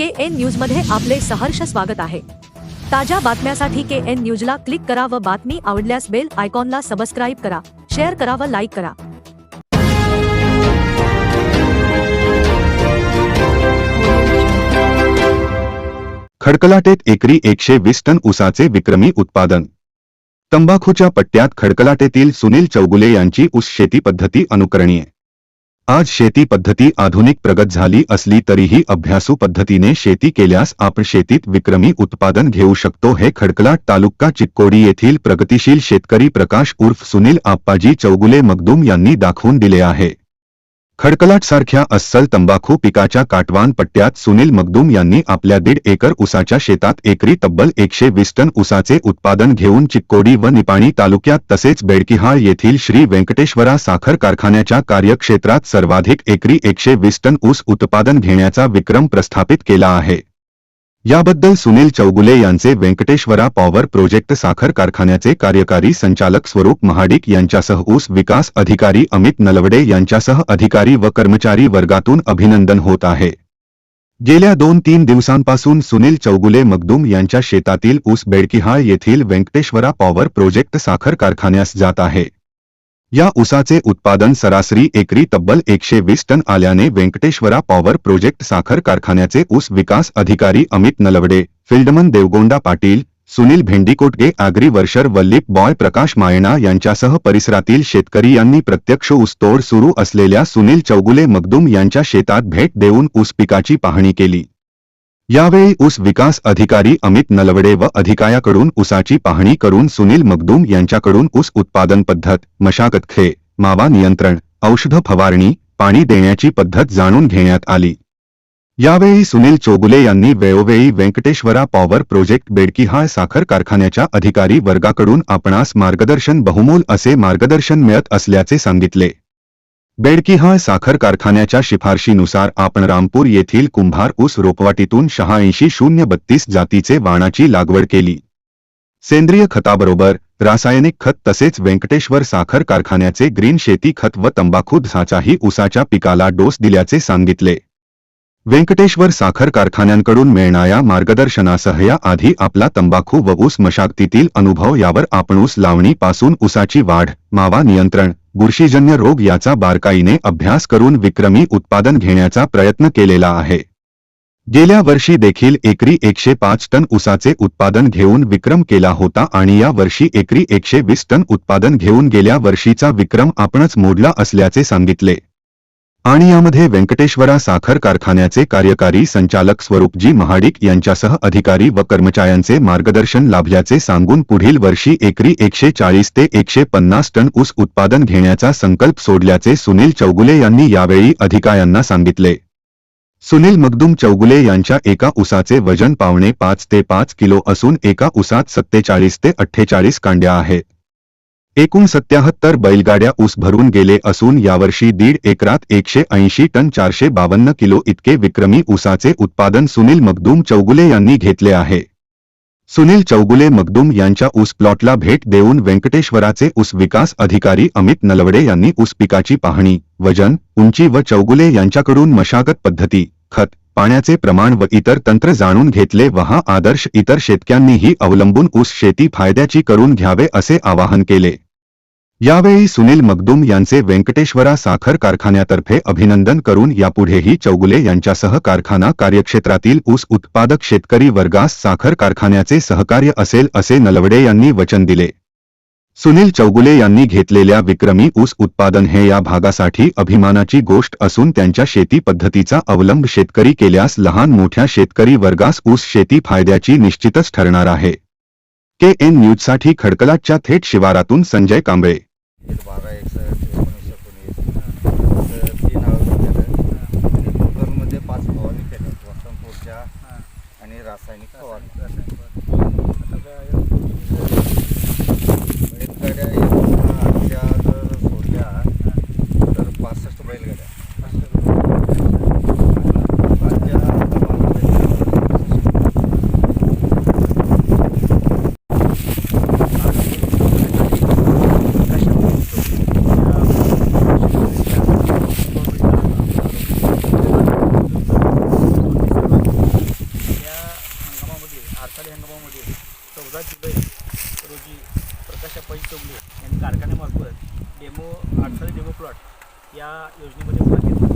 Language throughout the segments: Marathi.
के एन न्यूजमध्ये आपले सहर्ष स्वागत आहे. ताज्या बातम्यासाठी के एन न्यूजला क्लिक करा व बातमी आवडल्यास बेल आयकॉनला सबस्क्राईब करा शेअर करा व लाईक करा. खडकलाटेत एकरी एकशे वीस टन उसाचे विक्रमी उत्पादन. तंबाखूच्या पट्ट्यात खडकलाटेतील सुनील चौगुले यांची ऊस शेती पद्धती अनुकरणीय. आज शेती पद्धति आधुनिक प्रगत झाली असली तरीही अभ्यासू पद्धतीने शेती केल्यास आपण शेतीत विक्रमी उत्पादन घेऊ शकतो, हे खडकलाट तालुका चिक्कोडी येथील प्रगतिशील शेतकरी प्रकाश उर्फ़ सुनील आप्पाजी चौगुले मगदूम दाखवून दिले आहे. खडकलाटसारख्या अस्सल तंबाखू पिकाच्या काटवान पट्ट्यात सुनील मगदूम यांनी आपल्या दीड एकर ऊसाच्या शेतात एकरी तब्बल एकशे वीस टन ऊसाचे उत्पादन घेऊन चिक्कोडी व निपाणी तालुक्यात तसेच बेडकिहाळ येथील श्री व्यंकटेश्वरा साखर कारखान्याच्या कार्यक्षेत्रात सर्वाधिक एकरी एकशे वीस टन ऊस उत्पादन घेण्याचा विक्रम प्रस्थापित केला आहे. याबद्दल सुनील चौगुले यांचे व्यंकटेश्वरा पॉवर प्रोजेक्ट साखर कारखान्याचे कार्यकारी संचालक स्वरूप महाडिक यांच्यासह ऊस विकास अधिकारी अमित नलवडे यांच्यासह अधिकारी व कर्मचारी वर्गातून अभिनंदन होत आहे. गेल्या दोन तीन दिवसांपासून सुनील चौगुले मगदूम यांच्या शेतातील ऊस बेडकिहाळ येथील व्यंकटेश्वरा पॉवर प्रोजेक्ट साखर कारखान्यास जात आहे. या ऊसाचे उत्पादन सरासरी एकरी तब्बल एकशे वीस टन आल्याने व्यंकटेश्वरा पॉवर प्रोजेक्ट साखर कारखान्याचे ऊस विकास अधिकारी अमित नलवडे फिल्डमन देवगोंडा पाटील सुनील भेंडीकोटगे आगरी वर्षर वल्लीप बॉय प्रकाश मायणा यांच्यासह परिसरातील शेतकरी यांनी प्रत्यक्ष ऊसतोड सुरू असलेल्या सुनील चौगुले मगदुम यांच्या शेतात भेट देऊन ऊस पिकाची पाहणी केली. यावेळी ऊस विकास अधिकारी अमित नलवडे व अधिकायाकडून ऊसाची पाहणी करून सुनील मगदूम यांच्याकडून ऊस उत्पादन पद्धत मशागत खे मावा नियंत्रण औषध फवारणी पाणी देण्याची पद्धत जाणून घेण्यात आली. यावेळी सुनील चोगुले यांनी वेळोवेळी व्यंकटेश्वरा पॉवर प्रोजेक्ट बेडकिहाळ साखर कारखान्याच्या अधिकारी वर्गाकडून आपणास मार्गदर्शन बहुमोल असे मार्गदर्शन मिळत असल्याचे सांगितले. बेडकिहाळ साखर कारखान्याच्या शिफारशीनुसार आपण रामपूर येथील कुंभार ऊस रोपवाटीतून शहाऐंशी शून्य बत्तीस जातीचे वाणाची लागवड केली. सेंद्रिय खताबरोबर रासायनिक खत तसेच व्यंकटेश्वर साखर कारखान्याचे ग्रीन शेती खत व तंबाखू झाचाही ऊसाच्या पिकाला डोस दिल्याचे सांगितले. व्यंकटेश्वर साखर कारखान्यांकडून मिळणाऱ्या मार्गदर्शनासह या आधी आपला तंबाखू व ऊस मशागतीतील अनुभव यावर आपण ऊस लावणीपासून ऊसाची वाढ मावा नियंत्रण बुरशीजन्य रोग याचा बारकाईने अभ्यास करून विक्रमी उत्पादन घेण्याचा प्रयत्न केलेला आहे. गेल्या वर्षी देखील एकरी एकशे पाच टन ऊसाचे उत्पादन घेऊन विक्रम केला होता आणि या वर्षी एकरी एकशे वीस टन उत्पादन घेऊन गेल्या वर्षीचा विक्रम आपणच मोडला असल्याचे सांगितले. आणि यामध्ये व्यंकटेश्वरा साखर कारखान्याचे कार्यकारी संचालक स्वरूपजी महाडिक यांच्यासह अधिकारी व कर्मचाऱ्यांचे मार्गदर्शन लाभल्याचे सांगून पुढील वर्षी एकरी एकशे चाळीस ते एकशे पन्नास टन ऊस उत्पादन घेण्याचा संकल्प सोडल्याचे सुनील चौगुले यांनी यावेळी अधिकाऱ्यांना सांगितले. सुनील मगदुम चौगुले यांच्या एका ऊसाचे वजन पावणे पाच ते पाच किलो असून एका ऊसात सत्तेचाळीस ते अठ्ठेचाळीस कांड्या आहेत. एकूण सत्याहत्तर बैलगाड्या ऊस भरून गेले असून यावर्षी दीड एकरात एकशे ऐंशी टन चारशे बावन्न किलो इतके विक्रमी ऊसाचे उत्पादन सुनील मगदूम चौगुले यांनी घेतले आहे. सुनील चौगुले मगदूम यांच्या ऊस प्लॉटला भेट देऊन व्यंकटेश्वराचे ऊस विकास अधिकारी अमित नलवडे यांनी ऊस पिकाची पाहणी वजन उंची व चौगुले यांच्याकडून मशागत पद्धती खत पाण्याचे प्रमाण व इतर तंत्र जाणून घेतले व हा आदर्श इतर शेतक्यांनीही अवलंबून ऊस शेती फायद्याची करून घ्यावे असे आवाहन केले. यावेळी सुनील मगदुम यांचे व्यंकटेश्वरा साखर कारखान्यातर्फे अभिनंदन करून यापुढेही चौगुले यांच्यासह कारखाना कार्यक्षेत्रातील ऊस उत्पादक शेतकरी वर्गास साखर कारखान्याचे सहकार्य असेल असे नलवडे यांनी वचन दिले. सुनील चौगुले यांनी घेतलेल्या विक्रमी ऊस उत्पादन हे या भागासाठी अभिमानाची गोष्ट असून त्यांच्या शेती पद्धतीचा अवलंब शेतकरी केल्यास लहान मोठ्या शेतकरी वर्गास ऊस शेती फायद्याची निश्चितच ठरणार आहे. के एन न्यूजसाठी खडकलाटच्या थेट शिवारातून संजय कांबळे बारा एकसष्ट एकोणीसशे एकोणीस तर तीन आवर केलं आणि कुकरमध्ये पाच फवारणी केल्या वसंतपूरच्या आणि रासायनिक फवारणी बैलगाड्या एकूण आठच्या जर सोडल्या तर पासष्ट बैलगाड्या राज्या चौदा जुलै रोजी प्रकाश अप्पाजी चौगले यांनी कारखान्यामार्फत डेमो अडथळे डेमो प्लॉट या योजनेमध्ये भाग घेतला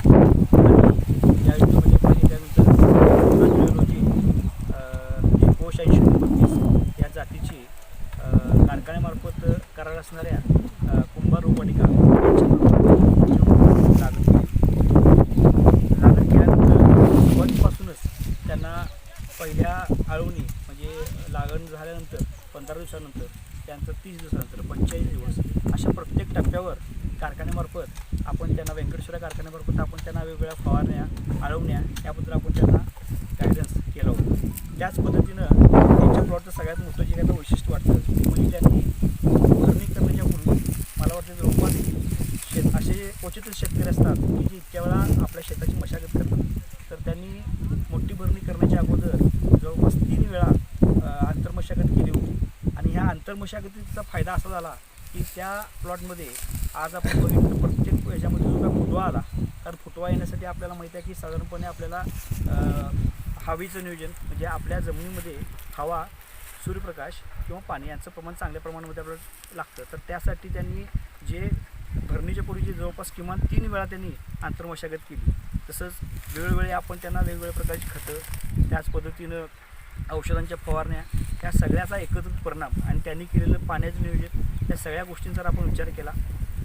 आणि या योजनेमध्ये भाग घेतल्यानंतर चौदा जुलै रोजी अ, कोश ऐंशी बत्तीस या जातीची अ, कारखान्यामार्फत असणाऱ्या अ, कुंभार रोपवाटिका लागण केली लागण केल्यानंतर सुरुवातीपासूनच त्यांना पहिल्या आळवणी म्हणजे लागण झाल्यानंतर पंधरा दिवसानंतर त्यानंतर तीस दिवसानंतर पंचेचाळीस दिवस अशा प्रत्येक टप्प्यावर कारखान्यामार्फत आपण त्यांना व्यंकटेश्वर कारखान्यामार्फत आपण त्यांना वेगवेगळ्या फवारण्या आळवण्या याबद्दल आपण त्यांना गायडन्स केलं होतं. त्याच पद्धतीनं त्यांच्या प्लॉटचं सगळ्यात मोठं जे काही वैशिष्ट्य वाटतं ते म्हणजे त्यांनी भरणी करण्याच्या पूर्वी मला वाटतं जवळपास शेत असे क्वचितच शेतकरी असतात की जे इतक्या वेळा आपल्या शेताची मशागत करतात तर त्यांनी मोठी भरणी करण्याच्या अगोदर जवळपास तीन वेळा अ, आंतरमशागत केली होती आणि ह्या आंतरमशागतीचा फायदा असा झाला की त्या प्लॉटमध्ये आज आपण बघितलं प्रत्येक याच्यामध्ये जो काय फुटवा आला. कारण फुटवा येण्यासाठी आपल्याला माहिती आहे की साधारणपणे आपल्याला हवेचं नियोजन म्हणजे आपल्या जमिनीमध्ये हवा सूर्यप्रकाश किंवा पाणी यांचं प्रमाण चांगल्या प्रमाणामध्ये आपल्याला लागतं. तर त्यासाठी त्यांनी जे भरणीच्या पूर्वी जे जवळपास किमान तीन वेळा त्यांनी आंतरमशागत केली. तसंच वेळोवेळी आपण त्यांना वेगवेगळ्या प्रकारची खतं त्याच पद्धतीनं औषधांच्या फवारण्या या सगळ्याचा एकत्रित परिणाम आणि त्यांनी केलेलं पाण्याचं नियोजन या सगळ्या गोष्टींचा जर आपण विचार केला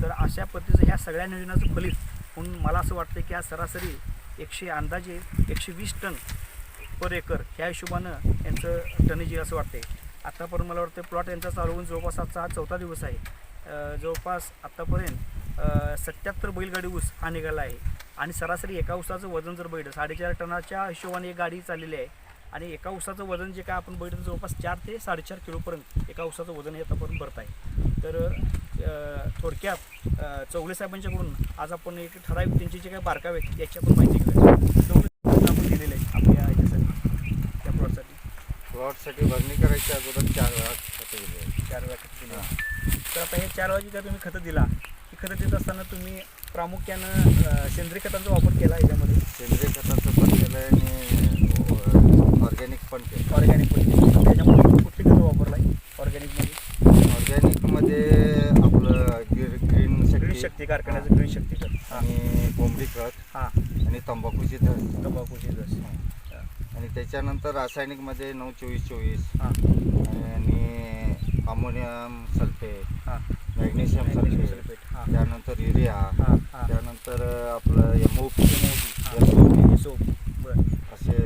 तर अशा पद्धतीचं ह्या सगळ्या नियोजनाचं फलित म्हणून मला असं वाटतं की आज सरासरी एकशे अंदाजे एकशे वीस टन पर एकर ह्या हिशोबानं यांचं टनेज असं वाटते आत्तापर्यंत मला वाटतं प्लॉट यांचा चालू होऊन जवळपास आजचा हा चौथा दिवस आहे. जवळपास आत्तापर्यंत सत्याहत्तर बैलगाडी ऊस हा निघाला आहे. आणि सरासरी एका ऊसाचं वजन जर बैठं साडेचार टनाच्या हिशोबाने एक गाडी चाललेली आहे. आणि एका ऊसाचं वजन जे काय आपण बैठं जवळपास चार ते साडेचार किलोपर्यंत एका ऊसाचं वजन हे आतापर्यंत भरत आहे तर थोडक्यात चौगले साहेबांच्याकडून आज आपण एक ठराविक त्यांचे जे काही बारकावे आहेत याची आपण माहिती घेऊया चौगले आपण दिलेलं आहे आपल्या ह्याच्यासाठी त्या प्लॉटसाठी. प्लॉटसाठी भरणी करायच्या अगोदर चार वेळा खतं दिले चार वेळा खतं दिली तर आता हे चार वेळा जी काय तुम्ही खतं दिला ही खतं देत असताना तुम्ही प्रामुख्यानं सेंद्रिय खतांचा वापर केला याच्यामध्ये? सेंद्रिय खताचं पण केलं आणि ऑर्गॅनिक पण केलं. ऑर्गॅनिक पण केलं. त्याच्यामध्ये कुठली खतं वापरला आहे ऑर्गॅनिकमध्ये ऑर्गॅनिकमध्ये आपलं गिर ग्रीन ग्रीन शक्ती. शक्ती कारखान्याचं ग्रीन शक्ती खत. आणि कोंबडी खत. हां. आणि तंबाखूची धर तंबाखूची लस आणि त्याच्यानंतर रासायनिकमध्ये नऊ चोवीस चोवीस. हां. आणि अमोनियम सल्फेट हां. मॅग्नेशियम सल्फेट सल्फेट हां. त्यानंतर युरिया हां हां. त्यानंतर आपलं एम ओ पी हां. सोप बरं. असे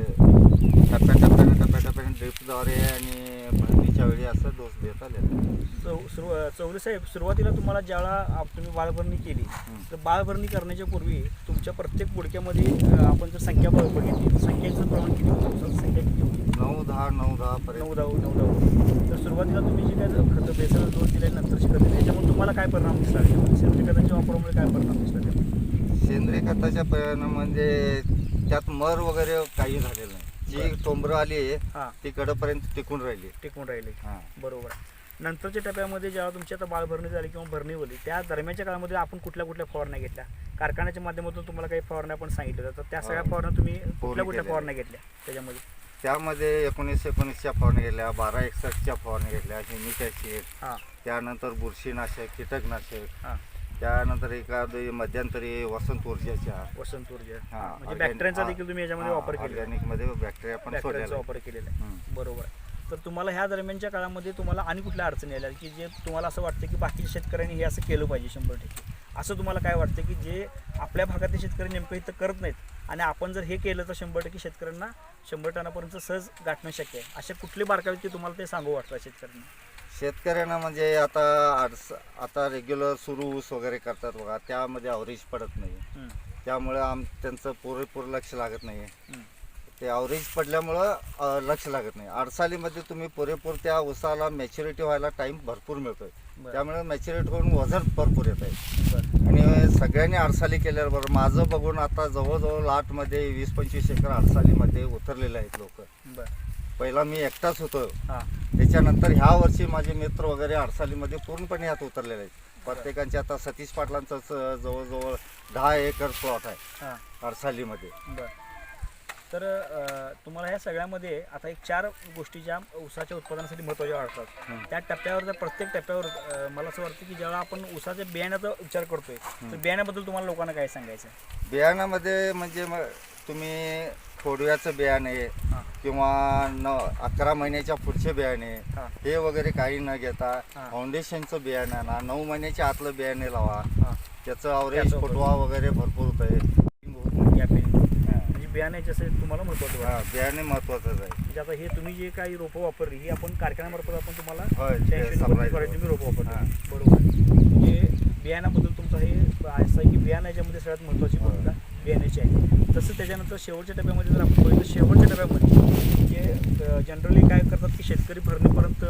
टप्प्याटप्प्याने टप्प्याटप्प्याने ड्रिपद्वारे आणि भरणीच्या वेळी असं डोस देत आले चौ सुरू चौरे साहेब सुरुवातीला तुम्हाला आप- तुम्ही बाळभरणी केली तर बाळभरणी करण्याच्या पूर्वी तुमच्या प्रत्येक बुडक्यामध्ये अं, आपण जर संख्या बघ- बघितली तर संख्येचं प्रमाण किती होतं? संख्या किती होती? नऊ दहा नऊ दहा पर्यंत. नऊ दहा नऊ दहा होती. तर सुरुवातीला तुम्ही जे काय खतं बेसल डोस दिले नंतरची खतं दिली त्याच्यामुळे तुम्हाला काय परिणाम दिसला? सेंद्रिय खतांच्या वापरामुळे काय परिणाम दिसला त्यामध्ये? सेंद्रिय खताच्या परिणाम म्हणजे त्यात मर वगैरे काही झालेलं नाही. जी टोंबरं आली हां. ती कडपर्यंत टिकून राहिली. टिकून राहिले. हां. बरोबर. आहे. नंतरच्या टप्प्यामध्ये जेव्हा तुमची आता बाळभरणी झाली किंवा भरणी होली त्या दरम्यानच्या काळामध्ये आपण कुठल्या कुठल्या फवारण्या घेतल्या? कारखान्याच्या माध्यमातून तुम्हाला काही फवारण्या पण सांगितलं तर त्या सगळ्या हा. फवारण्या तुम्ही कुठल्या कुठल्या केलेल्या. फवारण्या घेतल्या त्याच्यामध्ये? त्यामध्ये एकोणीस एकोणीसच्या फवारण्या घेतल्या बारा एकसष्टच्या फवारण्या घेतल्या हिमिक हां. त्यानंतर बुरशीनाशक कीटकनाशक हां. त्यानंतर एखादी मध्यंतरी वसंत ऊर्जेच्या वसंत ऊर्जा. हा, म्हणजे organic- बॅक्टेरियाचा हा, देखील तुम्ही याच्यामध्ये वापर केला ऑर्गॅनिकमध्ये बॅक्टेरिया पण बॅक्टेरियाचा सोडलेला वापर केलेला आहे. हम्म. बरोबर. आहे. तर तुम्हाला ह्या दरम्यानच्या काळामध्ये तुम्हाला आणि कुठल्या अडचणी आल्या? की जे तुम्हाला असं वाटतं की बाकीच्या शेतकऱ्यांनी हे असं केलं पाहिजे शंभर टक्के. असं तुम्हाला काय वाटतं की जे आपल्या भागातले शेतकरी नेमकं इथं करत नाहीत आणि आपण जर हे केलं तर शंभर टक्के शेतकऱ्यांना शंभर टनापर्यंत सहज गाठणं शक्य आहे. असे कुठले बारकावे की तुम्हाला ते सांगू वाटतं शेतकऱ्यांना? शेतकऱ्यांना म्हणजे आता अडस आता रेग्युलर सुरू ऊस वगैरे करतात बघा त्यामध्ये अवरेज पडत नाही त्यामुळे आम त्यांचं पुरेपूर लक्ष लागत नाही. ते अवरेज पडल्यामुळं अ, लक्ष लागत नाही. अडसालीमध्ये तुम्ही पुरेपूर त्या ऊसाला मॅच्युरिटी व्हायला टाईम भरपूर मिळतोय. बरं. त्यामुळे मॅच्युरिटी होऊन वजन भरपूर येत आहे बरं. आणि सगळ्यांनी अडसाली केल्याबरोबर माझं बघून आता जवळजवळ लाटमध्ये वीस पंचवीस एकर अडसालीमध्ये उतरलेले आहेत लोक. बरं. पहिला मी एकटाच होतो. हां. त्याच्यानंतर ह्या वर्षी माझे मित्र वगैरे अडसालीमध्ये पूर्णपणे यात उतरलेले आहेत. प्रत्येकांचे आता सतीश पाटलांचं जवळजवळ दहा एकर प्लॉट आहे हां. अडसालीमध्ये बरं. तर अ, तुम्हाला ह्या सगळ्यामध्ये आता एक चार गोष्टी ज्या ऊसाच्या उत्पादनासाठी महत्त्वाच्या वाटतात त्या टप्प्यावर त्या प्रत्येक टप्प्यावर अ, मला असं वाटतं की जेव्हा आपण ऊसाच्या बियाण्याचा विचार करतोय तर बियाण्याबद्दल तुम्हाला लोकांना काय सांगायचं आहे? बियाणामध्ये म्हणजे तुम्ही खोडव्याचं बियाणे हां. किंवा न अकरा महिन्याच्या पुढचे बियाणे हां. हे वगैरे काही न घेता हां. फाउंडेशनचं बियाणं आणा. नऊ महिन्याच्या आतलं बियाणे लावा. हां. त्याचं अवरेज फुटवा वगैरे भरपूर होत आहे या पेरणी म्हणजे बियाण्याचे असं तुम्हाला महत्त्वाचं वाटतं. बियाणे महत्वाचंच आहे. म्हणजे आता हे तुम्ही जे काही रोपं वापरली ही आपण कारखान्यामार्फत आपण तुम्हाला तुम्ही रोपं हां. वापरली बरोबर. म्हणजे बियाण्याबद्दल तुमचं हे असं आहे की बियाणं याच्यामध्ये सगळ्यात महत्त्वाची भूमिका. बियाण्याची आहे. तसं त्याच्यानंतर शेवटच्या डब्यामध्ये जर आपण बघितलं शेवटच्या डब्यामध्ये जे जनरली काय करतात की शेतकरी भरणीपर्यंत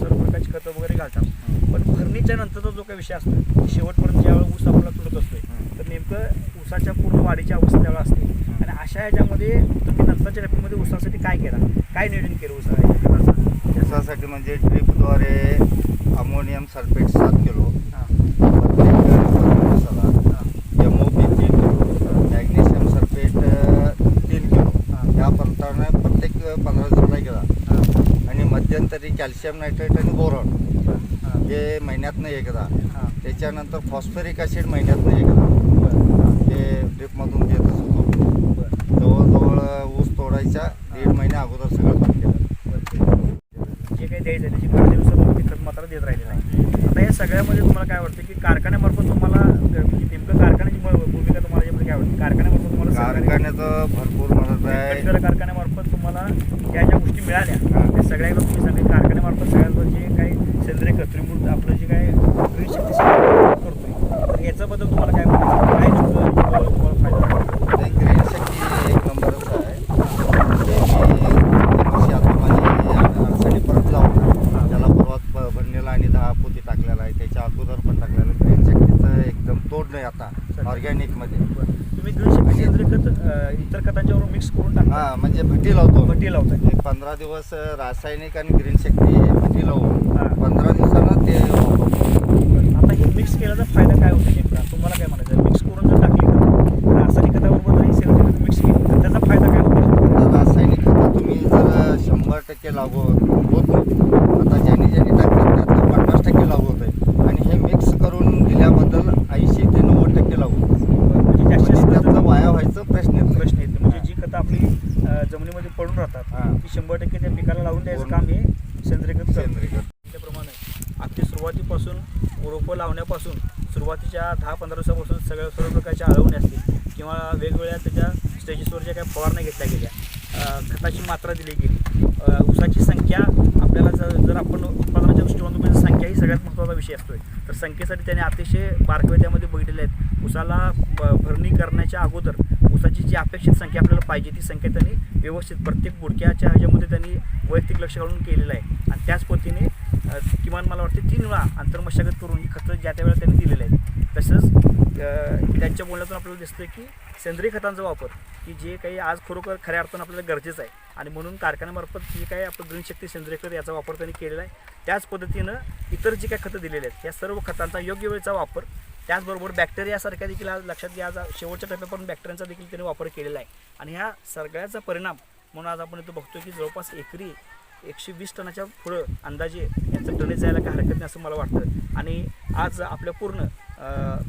सर्व प्रकारची खतं वगैरे घालतात. पण भरणीच्या नंतरचा जो काही विषय असतो शेवटपर्यंत ज्यावेळेस ऊस आपला तुटत असतोय तर नेमकं ऊसाच्या पूर्ण वाढीची अवस्था त्यावेळेला असते. आणि अशा याच्यामध्ये तुम्ही नंतरच्या डब्यामध्ये ऊसासाठी काय केला? काय नियोजन केलं ऊसा ऊसासाठी म्हणजे ड्रिपद्वारे अमोनियम सल्फेट सात किलो हां प्रत्येक पंधरा दिवसाला एम ओ पी तीन किलो मॅग्नेशियम सल्फेट अ, तीन किलो हां. या प्रमाणे प्रत्येक पंधरा दिवसाला गेला हां आणि मध्यंतरी कॅल्शियम नायट्रेट आणि बोरॉन हां महिन्यातनं एकदा. त्याच्यानंतर फॉस्फरिक ॲसिड महिन्यातनं एकदा. हे ड्रिपमधून होतो बरं. जवळजवळ ऊस तोडायच्या दीड महिन्या अगोदर सगळं बंद केलं जे काही द्यायचं त्याची पंधरा दिवसात ते खत मात्र देत राहिलेलं आहे आता या सगळ्यामध्ये तुम्हाला काय वाटतं की कारखान्यामार्फत तुम्हाला म्हणजे नेमकं कारखान्याची भूमिका तुम्हाला यामध्ये काय वाटते? कारखान्यामार्फत तुम्हाला कारखान्याचं भरपूर मदत आहे. कारखान्यामार्फत तुम्हाला ज्या ज्या गोष्टी मिळाल्या. त्या सगळ्या तुम्ही सांगितलं कारखान्यामार्फत सगळ्यात जे काही सेंद्रिय कृत्रिमूळ आपलं जे काय करतोय. याच्याबद्दल तुम्हाला काय म्हणायचं काय तुम्हाला फायदा वाटतो? नाही, ग्रीन शक्ती एक नंबरच आहे ते मी वर्षी आता माझी अडचणी परत लावून त्याला परवात प- दहा पोती टाकलेला आहे त्याच्या अगोदर पण टाकलेलं आहे. ग्रीन शक्तीचं एकदम तोड नाही आता ऑर्गॅनिकमध्ये तुम्ही इतर खतांच्यावर मिक्स करून टाका हां म्हणजे भटी लावतो. भटी लावताय. एक पंधरा दिवस रासायनिक आणि ग्रीन शक्ती भटी लावून हां. पंधरा दिवसानं ते. आता हे मिक्स केल्याचा फायदा काय होतो नेमका? तुम्हाला काय म्हणायचं मिक्स करून जर टाकली खतं रासायनिक खताबरोबर जरी सेंद्रिय मिक्स केली तर त्याचा फायदा काय होतो? रासायनिक खतं तुम्ही जर शंभर टक्के लागू होत नाही आता ज्यांनी ज्यांनी टाकलं त्यातलं पन्नास टक्के लागू होत आहे आणि हे मिक्स करून दिल्याबद्दल ऐंशी ते नव्वद टक्के लागू होतं. म्हणजे जास्तीत म्हणजे जास्त त्याचा वाया व्हायचं प्रश्न येत नाही. प्रश्न येते म्हणजे जी खतं आपली अ, जमिनीमध्ये पडून राहतात हां. ती शंभर टक्के त्या पिकाला लावून द्यायचं पूर्ण. काम हे सेंद्रिय खत करतं. सेंद्रिय खत. त्याप्रमाणे अगदी सुरुवातीपासून रोपं लावण्यापासून सुरुवातीच्या दहा पंधरा दिवसापासून सगळ्या सर्व प्रकारच्या अळवणी असतील किंवा वेगवेगळ्या त्याच्या स्टेजेसवर ज्या काही फवारण्या घेतल्या गेल्या खताची मात्रा दिली गेली ऊसाची संख्या आपल्याला जर जर आपण उत्पादनाच्या दृष्टिकोनातून संख्या ही सगळ्यात महत्त्वाचा विषय असतोय. तर संख्येसाठी त्याने अतिशय बारकावे त्यामध्ये बघितलेले आहेत. ऊसाला ब- भरणी करण्याच्या अगोदर ऊसाची जी अपेक्षित संख्या आपल्याला पाहिजे ती संख्या त्यांनी व्यवस्थित प्रत्येक बुडक्याच्या ह्याच्यामध्ये त्यांनी वैयक्तिक लक्ष घालून केलेलं आहे. आणि त्याच पद्धतीने किमान मला वाटते तीन वेळा अंतर्मशागत करून ही खतं ज्या त्या वेळेला त्यांनी दिलेलं आहेत. तसंच त्यांच्या बोलण्यातून आपल्याला दिसतं की सेंद्रिय खतांचा वापर की जे काही आज खरोखर खऱ्या अर्थानं आपल्याला गरजेचं आहे. आणि म्हणून कारखान्यामार्फत जे काही आपण ग्रीन शक्ती सेंद्रिय खत याचा वापर त्यांनी केलेला आहे. त्याच पद्धतीनं इतर जी काही खतं दिलेली आहेत या सर्व खतांचा योग्य वेळेचा वापर. त्याचबरोबर बॅक्टेरियासारख्या देखील आज लक्षात घ्या आज शेवटच्या टप्प्यापर्यंत बॅक्टेरियांचा देखील त्यांनी वापर केलेला आहे. आणि ह्या सगळ्याचा परिणाम म्हणून आज आपण इथं बघतो की जवळपास एकरी एकशे वीस टनाच्या पुढं अंदाजे यांचं टनेज जायला काही हरकत नाही असं मला वाटतं. आणि आज आपल्या पूर्ण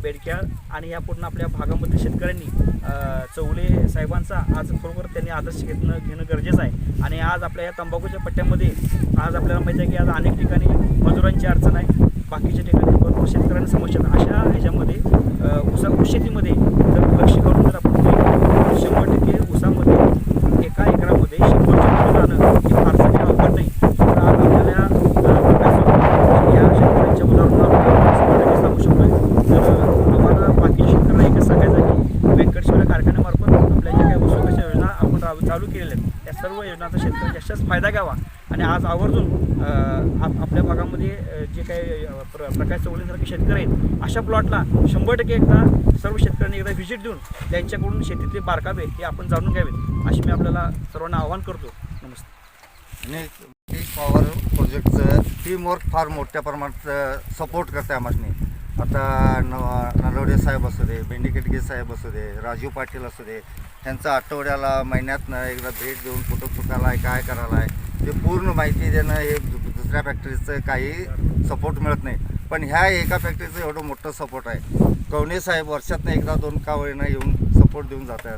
बेडक्याळ आणि या पूर्ण आपल्या भागामध्ये शेतकऱ्यांनी चौले साहेबांचा आज बरोबर त्यांनी आदर्श घेतणं घेणं गरजेचं आहे. आणि आज आपल्या या तंबाखूच्या पट्ट्यामध्ये आज आपल्याला माहिती आहे की आज अनेक ठिकाणी मजुरांची अडचण आहे. बाकीच्या ठिकाणी भरपूर शेतकऱ्यांना समस्या अशा ह्याच्यामध्ये उसा ऊस शेतीमध्ये जर लक्ष करून जर आपण बघितलं, तर शंभर टक्के ऊसामध्ये एका एकरामध्ये शंभरच्या पुढे जाणं हे फारसं काही अवघड नाही तर आज आपल्याला या, अं, अभ्यासातून या शेतकऱ्यांच्या उदाहरणातून आपण शंभर टक्के सांगू शकतो तर आम्हाला बाकी शेतकऱ्यांना एकच सांगायचं आहे की व्यंकटेश्वर कारखान्यामार्फत आपल्या ज्या काही ऊसविकास योजना आपण राब- चालू केलेल्या आहेत त्या सर्व योजनाचा शेतकरी जास्त फायदा घ्यावा. आणि आज आवर्जून आप- आपल्या भागामध्ये जे काही प्र प्रकाश चौगलीसारखे शेतकरी आहेत अशा प्लॉटला शंभर टक्के एकदा सर्व शेतकऱ्यांनी एकदा व्हिजिट देऊन त्यांच्याकडून शेतीतले बारकावे हे आपण जाणून घ्यावेत अशी मी आपल्याला सर्वांना आवाहन करतो. नमस्ते. आणि पॉवर प्रोजेक्टचं टीमवर्क फार मोठ्या प्रमाणात सपोर्ट करते आम्हाला आता न नलवडे साहेब असू दे बेंडिकेटगे साहेब असू दे राजू पाटील असू दे त्यांचा आठवड्याला महिन्यातनं एकदा भेट देऊन कुठं चुकाला आहे काय करायला आहे ते पूर्ण माहिती देणं हे दु- दुसऱ्या फॅक्टरीचं काही सपोर्ट मिळत नाही. पण ह्या एका फॅक्टरीचं एवढं मोठं सपोर्ट आहे. कवणे साहेब वर्षातनं एकदा दोन कावळीनं येऊन सपोर्ट देऊन जातात.